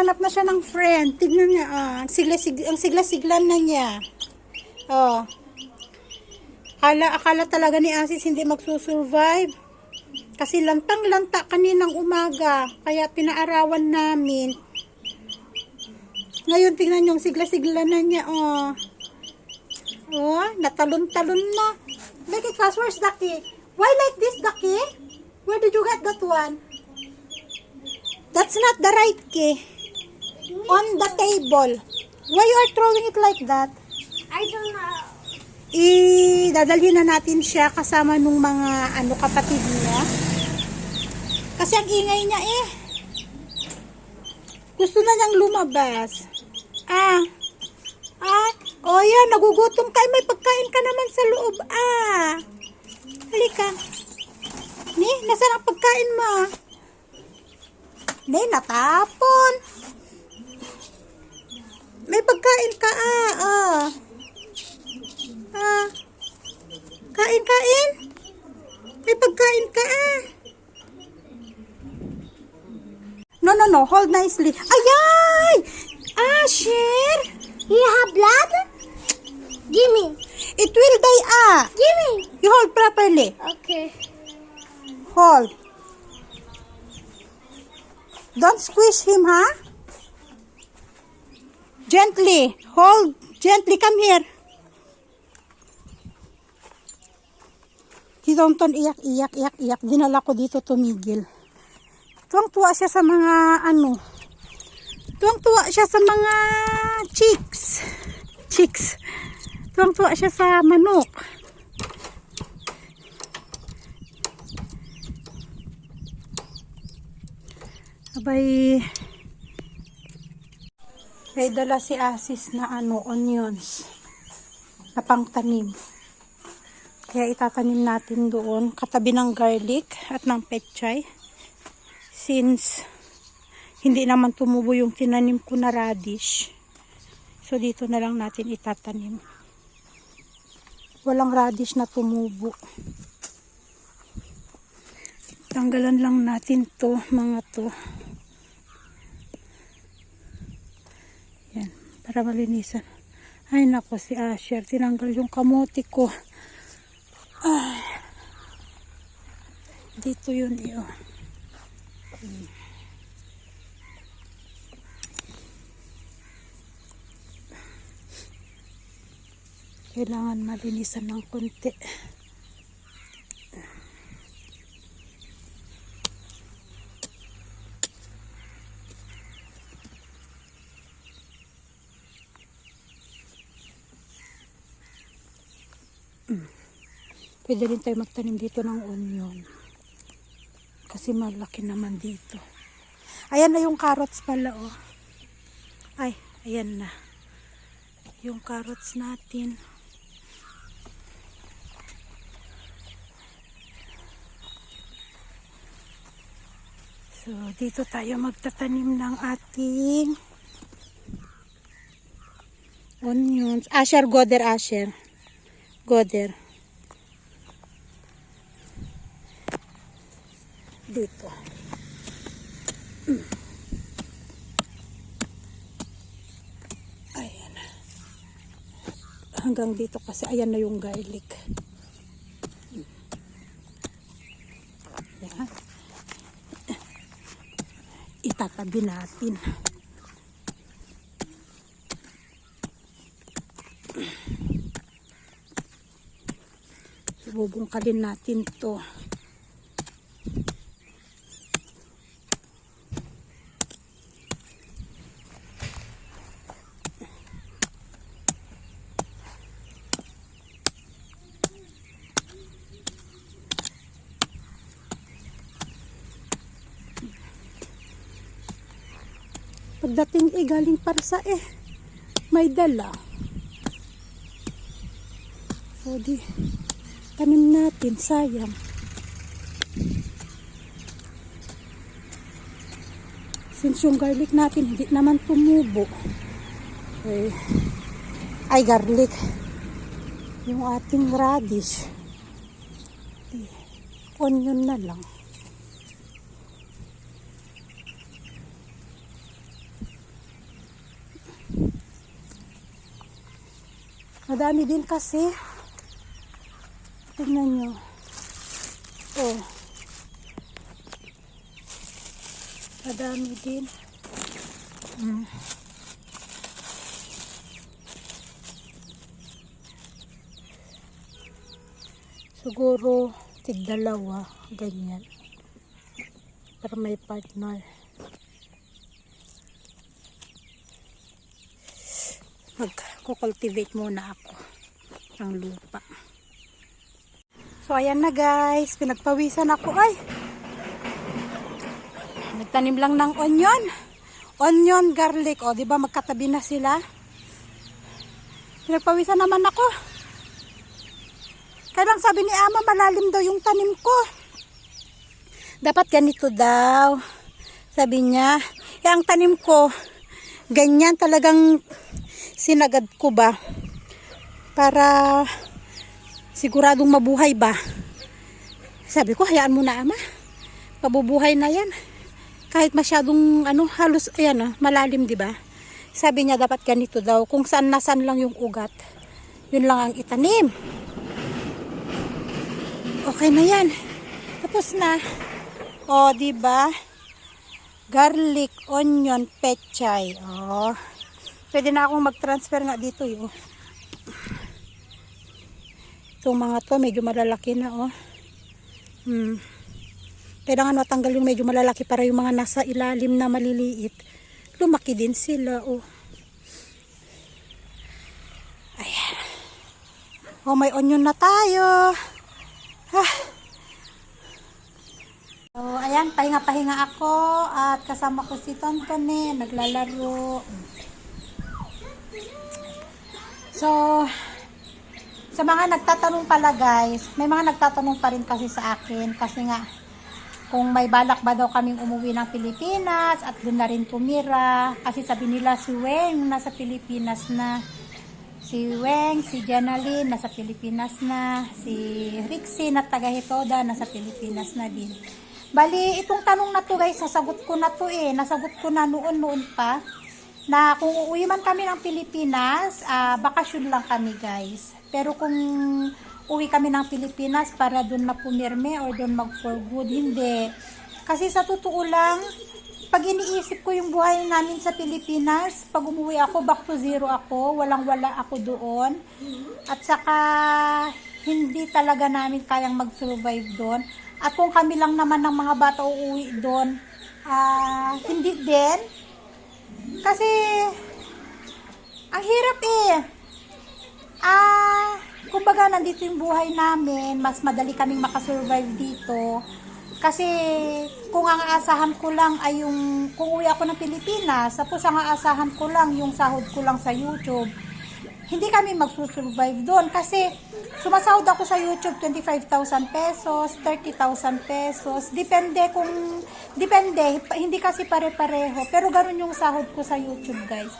naghahanap na siya ng friend. Tignan niya, ah. Ang sigla-sig- ang sigla-siglan na niya. Oh. Akala, akala talaga ni Asis hindi magsusurvive. Kasi lantang-lanta kaninang umaga. Kaya pinaarawan namin. Ngayon, tingnan niyo, sigla-sigla na niya, oh. Oh, natalon-talon na. It fast. Where's Ducky? Why like this, Ducky? Where did you get that one? That's not the right key. On the table. Why you are throwing it like that? I don't know. I-dadalhin na natin siya kasama nung mga ano kapatid niya. Kasi ang ingay niya eh. Gusto na niyang lumabas. Ah. Ah. O yan, nagugutom ka. May pagkain ka naman sa loob. Ah. Halika. Ni, nasaan ang pagkain mo? Ni, natapon. May pagkain ka ah. Ah. Ah. Kain, kain. May pagkain ka ah. No, no, no. Hold nicely. Ayay! Asher! You have blood? Give me. It will die ah. Give me. You hold properly. Okay. Hold. Don't squish him, ha? Gently. Hold. Gently. Come here. Si Tonton iyak, iyak, iyak, iyak. Dinala ko dito tumigil. Tuwang-tuwa siya sa mga ano. Tuwang-tuwa siya sa mga chicks. Chicks. Tuwang-tuwa siya sa manok. Abay, may dala si Asis na ano, onions na pangtanim. Kaya itatanim natin doon katabi ng garlic at ng pechay. Since hindi naman tumubo yung tinanim ko na radish. So dito na lang natin itatanim. Walang radish na tumubo. Tanggalan lang natin to, mga to. Yan, para malinisan. Ay nako si Asher, tinanggal yung kamote ko. Ay. Dito yun iyo. Hmm. Kailangan malinisan ng konti. Pwede rin tayo magtanim dito ng onion. Kasi malaki naman dito. Ayan na yung carrots pala, oh. Ay, ayan na. Yung carrots natin. So, dito tayo magtatanim ng ating onions. Asher, goder, asher. Goder. dito. Mm. Ayan. Hanggang dito kasi ayan na yung garlic. Ayan. Itatabi natin. Bubungkalin natin to. Pagdating eh, galing para sa eh, may dala. So di, tanim natin, sayang. Since yung garlic natin hindi naman tumubo. Eh, ay garlic. Yung ating radish. Eh, onion na lang. Madami din kasi. Tingnan nyo. Oh. Madami din. Mm. Siguro tig ganyan. Para may partner. Mag-cultivate muna ako ng lupa. So ayan na guys, pinagpawisan ako ay. Nagtanim lang ng onion. Onion, garlic, o di ba magkatabi na sila? Pinagpawisan naman ako. Kaya lang sabi ni Ama, malalim daw yung tanim ko. Dapat ganito daw. Sabi niya, eh, ang tanim ko, ganyan talagang sinagad ko ba? Para siguradong mabuhay ba? Sabi ko, hayaan mo na ama. Mabubuhay na yan. Kahit masyadong ano, halos ayan ah, malalim, 'di ba? Sabi niya dapat ganito daw, kung saan nasan lang yung ugat. Yun lang ang itanim. Okay na 'yan. Tapos na. O, 'di ba? Garlic, onion, pechay. Oh. Pwede na akong mag-transfer nga dito, yo. Itong mga to, medyo malalaki na, oh. Hmm. Kailangan matanggal yung medyo malalaki para yung mga nasa ilalim na maliliit. Lumaki din sila, oh. Ayan. Oh, may onion na tayo. Ah. So, ayan, pahinga-pahinga ako at kasama ko si Tontone, naglalaro. So, sa mga nagtatanong pala guys, may mga nagtatanong pa rin kasi sa akin. Kasi nga kung may balak ba daw kaming umuwi ng Pilipinas at doon na rin tumira. Kasi sabi nila si Weng nasa Pilipinas na. Si Weng, si Janalyn nasa Pilipinas na. Si Rixie na taga Hitoda nasa Pilipinas na din. Bali itong tanong na to guys nasagot ko na to eh. Nasagot ko na noon noon pa na kung uuwi man kami ng Pilipinas ah, bakasyon lang kami guys pero kung uwi kami ng Pilipinas para doon na pumirme or doon mag for good. Hindi. Kasi sa totoo lang, pag iniisip ko yung buhay namin sa Pilipinas, pag umuwi ako, back to zero ako, walang-wala ako doon. At saka, hindi talaga namin kayang mag-survive doon. At kung kami lang naman ng mga bata uuwi doon, ah, hindi din. Kasi, ang hirap eh. Ah, kumbaga nandito yung buhay namin, mas madali kaming makasurvive dito. Kasi kung ang aasahan ko lang ay yung kung uwi ako ng Pilipinas, tapos ang aasahan ko lang yung sahod ko lang sa YouTube, hindi kami magsusurvive doon kasi sumasahod ako sa YouTube 25,000 pesos, 30,000 pesos, depende kung depende, hindi kasi pare-pareho, pero ganun yung sahod ko sa YouTube, guys.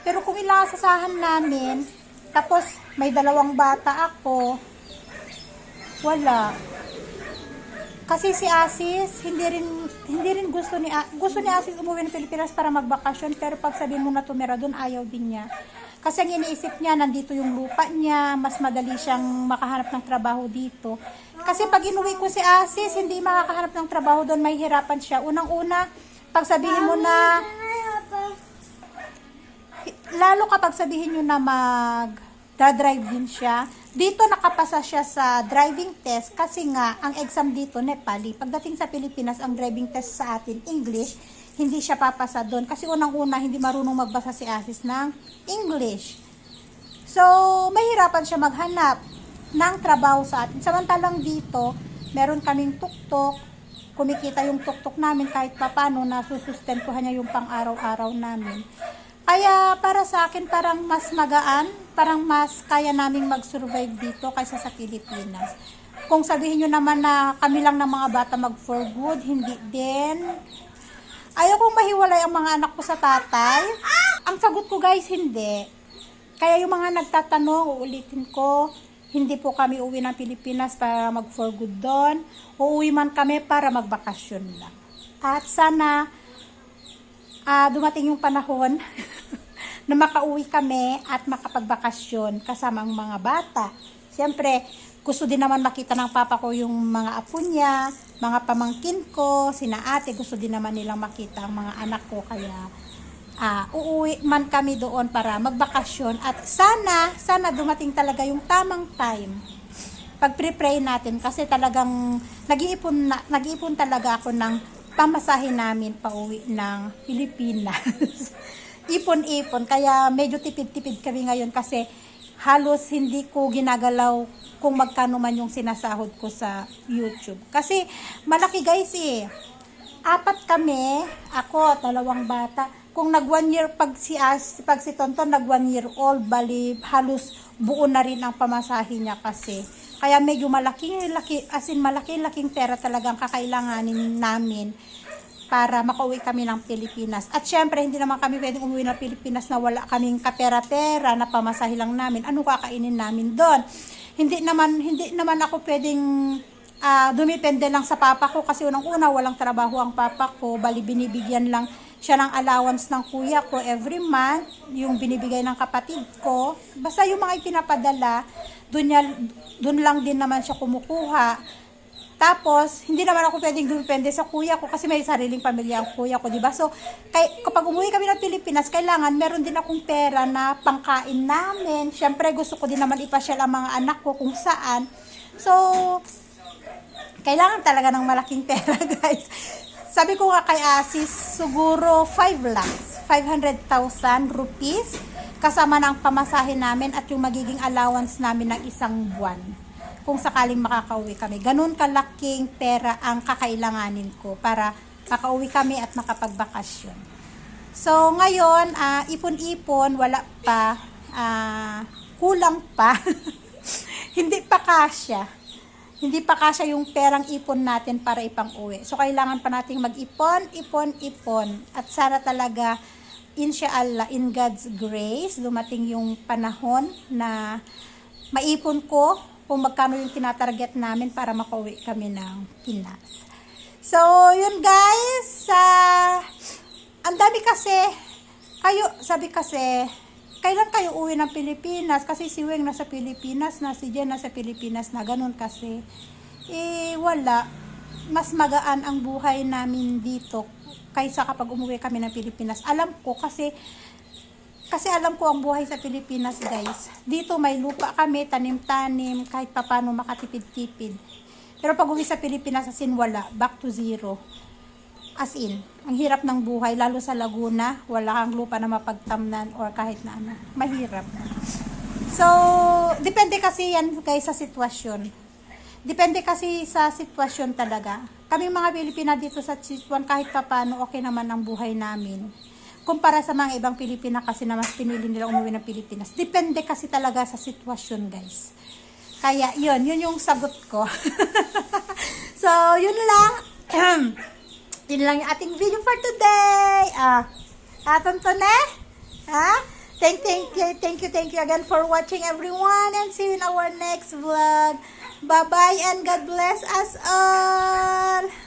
Pero kung ilang asasahan namin, tapos may dalawang bata ako, wala. Kasi si Asis, hindi rin hindi rin gusto ni gusto ni Asis umuwi ng Pilipinas para magbakasyon pero pag sabihin mo na tumira doon, ayaw din niya. Kasi ang iniisip niya, nandito yung lupa niya, mas madali siyang makahanap ng trabaho dito. Kasi pag inuwi ko si Asis, hindi makakahanap ng trabaho doon, may hirapan siya. Unang-una, pag sabihin mo na, lalo kapag sabihin nyo na mag drive din siya, dito nakapasa siya sa driving test kasi nga ang exam dito Nepali. Pagdating sa Pilipinas, ang driving test sa atin English, hindi siya papasa doon kasi unang-una hindi marunong magbasa si Asis ng English. So, mahirapan siya maghanap ng trabaho sa atin. Samantalang dito, meron kaming tuktok, kumikita yung tuktok namin kahit papano na susustentuhan niya yung pang-araw-araw namin. Kaya para sa akin parang mas magaan, parang mas kaya naming mag-survive dito kaysa sa Pilipinas. Kung sabihin nyo naman na kami lang ng mga bata mag for good, hindi din. Ayaw kong mahiwalay ang mga anak ko sa tatay. Ang sagot ko guys, hindi. Kaya yung mga nagtatanong, uulitin ko, hindi po kami uwi ng Pilipinas para mag for good doon. Uuwi man kami para magbakasyon lang. At sana ah dumating yung panahon na makauwi kami at makapagbakasyon kasama ang mga bata. Siyempre, gusto din naman makita ng papa ko yung mga apo niya, mga pamangkin ko, sina ate, gusto din naman nilang makita ang mga anak ko. Kaya, ah uuwi man kami doon para magbakasyon. At sana, sana dumating talaga yung tamang time pag-pray natin kasi talagang nag-iipon, na, nag-iipon talaga ako ng pamasahe namin pauwi ng Pilipinas. Ipon-ipon. Kaya medyo tipid-tipid kami ngayon kasi halos hindi ko ginagalaw kung magkano man yung sinasahod ko sa YouTube. Kasi malaki guys eh. Apat kami, ako, dalawang bata. Kung nag one year, pag si, As, pag si Tonton nag one year old, bali halos buo na rin ang pamasahe niya kasi. Kaya medyo malaki, laki, as in malaki, laking pera talagang kakailanganin namin para makauwi kami ng Pilipinas. At syempre, hindi naman kami pwedeng umuwi ng Pilipinas na wala kaming kapera-pera na pamasahe lang namin. Ano kakainin namin doon? Hindi naman, hindi naman ako pwedeng ah dumipende lang sa papa ko kasi unang-una walang trabaho ang papa ko. Bali, binibigyan lang siya ng allowance ng kuya ko every month, yung binibigay ng kapatid ko. Basta yung mga ipinapadala, niya, doon lang din naman siya kumukuha. Tapos, hindi naman ako pwedeng dumipende sa kuya ko kasi may sariling pamilya ang kuya ko, di ba? So, kay, kapag umuwi kami ng Pilipinas, kailangan meron din akong pera na pangkain namin. Siyempre, gusto ko din naman ipasyal ang mga anak ko kung saan. So, kailangan talaga ng malaking pera, guys. Sabi ko nga kay Asis, siguro 5 lakhs, 500,000 rupees kasama ng pamasahe namin at yung magiging allowance namin ng isang buwan kung sakaling makakauwi kami. Ganun kalaking pera ang kakailanganin ko para makauwi kami at makapagbakasyon. So, ngayon, ah, ipon-ipon, wala pa, ah, kulang pa, hindi pa kasya hindi pa kasya yung perang ipon natin para ipang uwi. So, kailangan pa nating mag-ipon, ipon, ipon. At sana talaga, inshallah, in God's grace, dumating yung panahon na maipon ko kung magkano yung tinatarget namin para makauwi kami ng Pinas. So, yun guys. ah, ang dami kasi, kayo, sabi kasi, kailan kayo uwi ng Pilipinas? Kasi si Weng nasa Pilipinas na, si Jen nasa Pilipinas na, ganun kasi. Eh, wala. Mas magaan ang buhay namin dito kaysa kapag umuwi kami ng Pilipinas. Alam ko kasi, kasi alam ko ang buhay sa Pilipinas, guys. Dito may lupa kami, tanim-tanim, kahit papano makatipid-tipid. Pero pag uwi sa Pilipinas, as wala, back to zero. As in, ang hirap ng buhay, lalo sa Laguna, wala kang lupa na mapagtamnan or kahit na ano. Mahirap. So, depende kasi yan guys sa sitwasyon. Depende kasi sa sitwasyon talaga. Kami mga Pilipina dito sa Sichuan, kahit pa paano, okay naman ang buhay namin. Kumpara sa mga ibang Pilipina kasi na mas pinili nila umuwi ng Pilipinas. Depende kasi talaga sa sitwasyon guys. Kaya, yun, yun yung sagot ko. so, yun lang. yun lang yung ating video for today. Ah, aton to na? Ha? Thank, thank, you- thank you, thank you again for watching everyone and see you in our next vlog. Bye-bye and God bless us all.